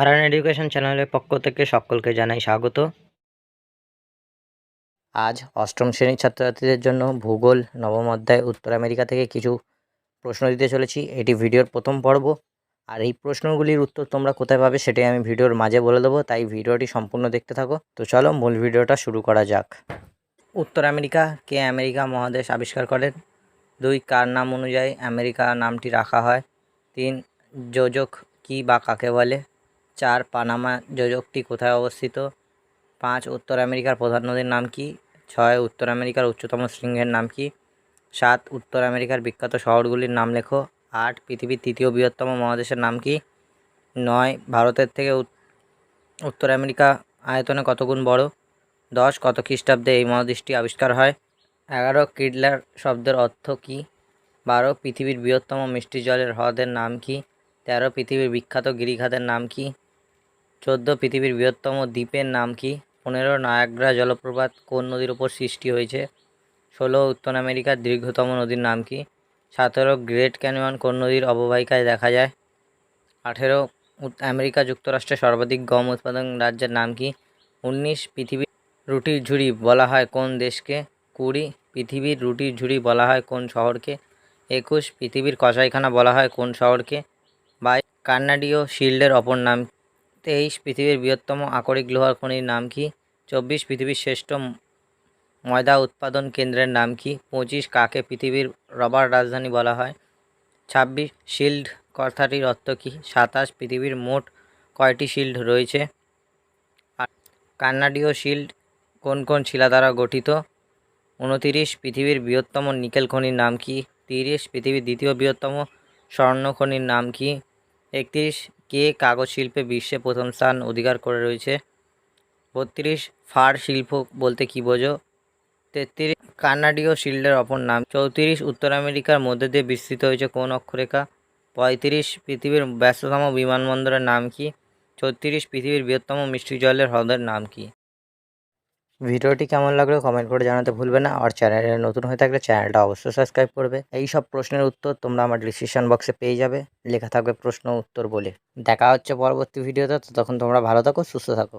হারান education চ্যানেলের পক্ষ থেকে সকলকে জানাই স্বাগত। আজ অষ্টম শ্রেণির ছাত্রছাত্রীদের জন্য ভূগোল, নবম অধ্যায়, উত্তর আমেরিকা থেকে কিছু প্রশ্ন দিতে চলেছি। এটি ভিডিওর প্রথম পর্ব। আর এই প্রশ্নগুলির উত্তর তোমরা কোথায় পাবে সেটাই আমি ভিডিওর মাঝে বলে দেবো, তাই ভিডিওটি সম্পূর্ণ দেখতে থাকো। তো চলো মূল ভিডিওটা শুরু করা যাক। উত্তর আমেরিকা কে আমেরিকা মহাদেশ আবিষ্কার করেন? দুই, কার নাম অনুযায়ী আমেরিকা নামটি রাখা হয়? তিন যোজক কি বা কাকে বলে? চার, পানামা যোজকটি কোথায় অবস্থিত? পাঁচ, উত্তর আমেরিকার প্রধান নদীর নাম কি? ছয়, উত্তর আমেরিকার উচ্চতম শৃঙ্গের নাম কি? সাত, উত্তর আমেরিকার বিখ্যাত শহরগুলির নাম লেখো। আট, পৃথিবীর তৃতীয় বৃহত্তম মহাদেশের নাম কি? নয়, ভারতের থেকে উত- উত্তর আমেরিকা আয়তনে কত গুণ বড়? দশ, কত খ্রিস্টাব্দে এই মহাদেশটি আবিষ্কার হয়? এগারো, কিডলার শব্দের অর্থ কী? বারো, পৃথিবীর বৃহত্তম মিষ্টি জলের হ্রদের নাম কি? তেরো, পৃথিবীর বিখ্যাত গিরিখাতের নাম কি? চোদ্দ পৃথিবীর বৃহত্তম দ্বীপের নাম কি? পনেরো নায়াগ্রা জলপ্রপাত কোন নদীর ওপর সৃষ্টি হয়েছে? ষোলো উত্তর আমেরিকার দীর্ঘতম নদীর নাম কি? সতেরো গ্রেট ক্যানিয়ন কোন নদীর অববাহিকায় দেখা যায়? আঠেরো আমেরিকা যুক্তরাষ্ট্রের সর্বাধিক গম উৎপাদন রাজ্যের নাম কি? উনিশ পৃথিবীর রুটির ঝুড়ি বলা হয় কোন দেশকে? কুড়ি পৃথিবীর রুটির ঝুড়ি বলা হয় কোন শহরকে? একুশ পৃথিবীর কসাইখানা বলা হয় কোন শহরকে? বাইশ কার্নাডীয় শিল্ডের অপর নাম তেইশ পৃথিবীর বৃহত্তম আকরিক লোহার খনির নাম কি? চব্বিশ পৃথিবীর শ্রেষ্ঠ ময়দা উৎপাদন কেন্দ্রের নাম কি? পঁচিশ কাকে পৃথিবীর রবার রাজধানী বলা হয়? ছাব্বিশ শিল্ড কথাটির অর্থ কী? সাতাশ পৃথিবীর মোট কয়টি শিল্ড রয়েছে? কান্নাডীয় শিল্ড কোন কোন শিলা দ্বারা গঠিত? উনতিরিশ পৃথিবীর বৃহত্তম নিকেল খনির নাম কি? তিরিশ পৃথিবীর দ্বিতীয় বৃহত্তম স্বর্ণ খনির নাম কি? একত্রিশ কে কাগজ শিল্পে বিশ্বে প্রথম স্থান অধিকার করে রয়েছে। বত্রিশ ফার শিল্প বলতে কী বোঝো? তেত্রিশ কানাডীয় শিল্ডের অপর নাম। চৌত্রিশ উত্তর আমেরিকার মধ্যে দিয়ে বিস্তৃত হয়েছে কোন অক্ষরেখা? পঁয়ত্রিশ পৃথিবীর ব্যস্ততম বিমানবন্দরের নাম কি? চৌত্রিশ পৃথিবীর বৃহত্তম মিষ্টি জলের হ্রদের নাম কি? ভিডিওটি কেমন লাগল কমেন্ট করে জানাতে ভুলবে না। আর চ্যানেলে নতুন হয়ে থাকলে চ্যানেলটা অবশ্যই সাবস্ক্রাইব করবে। এই সব প্রশ্নের উত্তর তোমরা আমার ডিসক্রিপশন বক্সে পেয়ে যাবে। লেখা থাকবে প্রশ্ন উত্তর বলে। দেখা হচ্ছে পরবর্তী ভিডিওতে তখন তোমরা ভালো থাকো, সুস্থ থাকো।